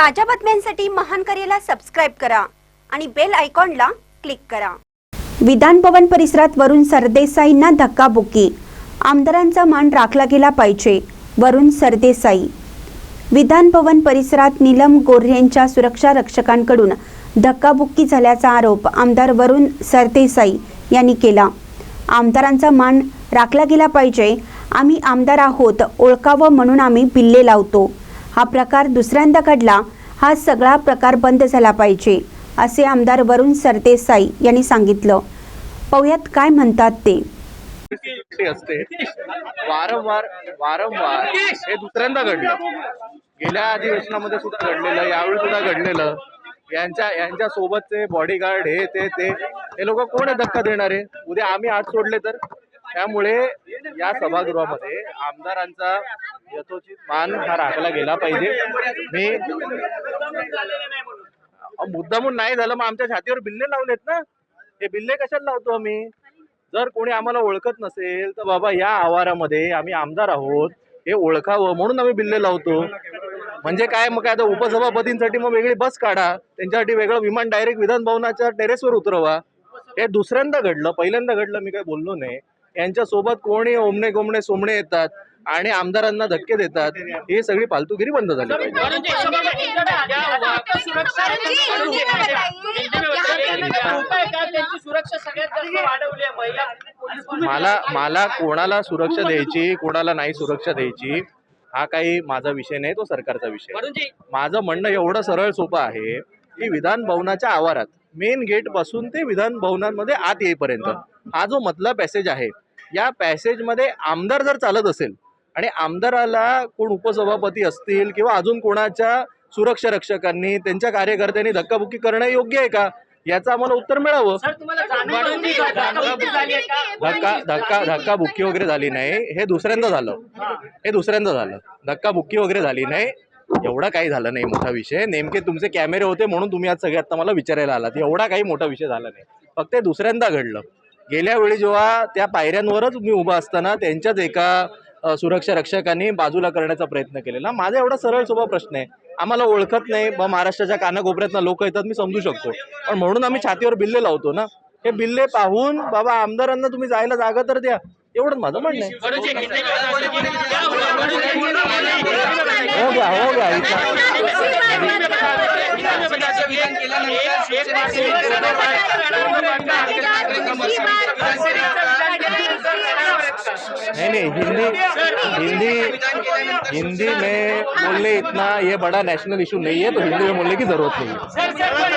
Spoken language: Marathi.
ताज्या बातम्यांसाठी महान करेला सबस्क्राईब करा आणि बेल आयकॉनला क्लिक करा. विधान भवन परिसरात वरुण सरदेसाईंना धक्काबुक्की आमदारांचा मान राखला गेला पाहिजे वरुण सरदेसाई. विधान भवन परिसरात नीलम गोऱ्हेंच्या सुरक्षा रक्षकांकडून धक्काबुक्की झाल्याचा आरोप आमदार वरुण सरदेसाई यांनी केला. आमदारांचा मान राखला गेला पाहिजे आम्ही आमदार आहोत ओळखावं म्हणून आम्ही बिल्ले लावतो. हा प्रकार दुसऱ्यांदा घडला हा सगळा प्रकार बंद झाला पाहिजे असे आमदार वरुण सरदेसाई यांनी सांगितलं. पाहुयात काय म्हणतात ते. असते वारंवार वारंवार हे दुसऱ्यांदा घडलं. गेल्या अधिवेशनामध्ये सुद्धा घडलेलं यावेळी सुद्धा घडलेलं. यांच्या यांच्या सोबतचे बॉडीगार्ड हे ते ते हे लोक कोण आहे धक्का देणारे? उद्या आम्ही आत सोडले तर? त्यामुळे या सभागृहामध्ये आमदारांचा यथोचित मान हा राखला गेला पाहिजे. मी मुद्दामून नाही झालं मग आमच्या छातीवर बिल्ले लावलेत ना. हे बिल्ले कशाला लावतो आम्ही? जर कोणी आम्हाला ओळखत नसेल तर बाबा या आवारामध्ये आम्ही आमदार आहोत. हे ओळखावं म्हणून आम्ही बिल्ले लावतो. म्हणजे काय? मग काय आता उपसभापतींसाठी मग वेगळी बस काढा. त्यांच्यासाठी वेगळं विमान डायरेक्ट विधान भवनाच्या टेरेसवर उतरवा. हे दुसऱ्यांदा घडलं पहिल्यांदा घडलं मी काय बोललो नाही. यांच्या सोबत कोणी ओमणे गोमणे सोमणे येतात. आणि आमदारांना धक्के देतात. ही सगळी फालतूगिरी बंद झाली पाहिजे. मला मला कोणाला सुरक्षा द्यायची कोणाला नाही सुरक्षा द्यायची हा काही माझा विषय नाही तो सरकारचा विषय. माझं म्हणणं एवढं सरळ सोपं आहे की विधान भवनाच्या आवारात मेन गेटपासून ते विधान भवनांमध्ये आत येईपर्यंत हा जो मधला पॅसेज आहे या पॅसेजमध्ये आमदार जर चालत असेल आणि आमदाराला कोण उपसभापती असतील किंवा अजून कोणाच्या सुरक्षा रक्षकांनी त्यांच्या कार्यकर्त्यांनी धक्काबुक्की करणं योग्य आहे का? याचं आम्हाला उत्तर मिळावं. धक्काबुक्की? धक्का धक्का धक्का बुक्की वगैरे झाली नाही. हे दुसऱ्यांदा झालं. हे. दुसऱ्यांदा झालं. धक्का बुक्की वगैरे झाली नाही. एवढा काही झालं नाही मोठा विषय. नेमके तुमचे कॅमेरे होते म्हणून तुम्ही आज सगळे आता मला विचारायला आलात. एवढा काही मोठा विषय झाला नाही. फक्त हे दुसऱ्यांदा घडलं. गेल्या वेळी जेव्हा त्या पायऱ्यांवरच मी उभा असताना त्यांच्याच एका सुरक्षा रक्षकांनी बाजूला करण्याचा प्रयत्न केलेला. माझा एवढा सरळ सोपा प्रश्न आहे. आम्हाला ओळखत नाही. बा महाराष्ट्राच्या कानाकोपऱ्यातनं लोक येतात मी समजू शकतो. पण म्हणून आम्ही छातीवर बिल्ले लावतो ना. हे बिल्ले पाहून बाबा आमदारांना तुम्ही जायला जागा तर द्या. एवढंच माझं म्हणणं हो गया हो नहीं नहीं हिंदी हिंदी हिंदी में बोलने इतना ये बड़ा नेशनल इशू नहीं है तो हिंदी में बोलने की जरूरत नहीं है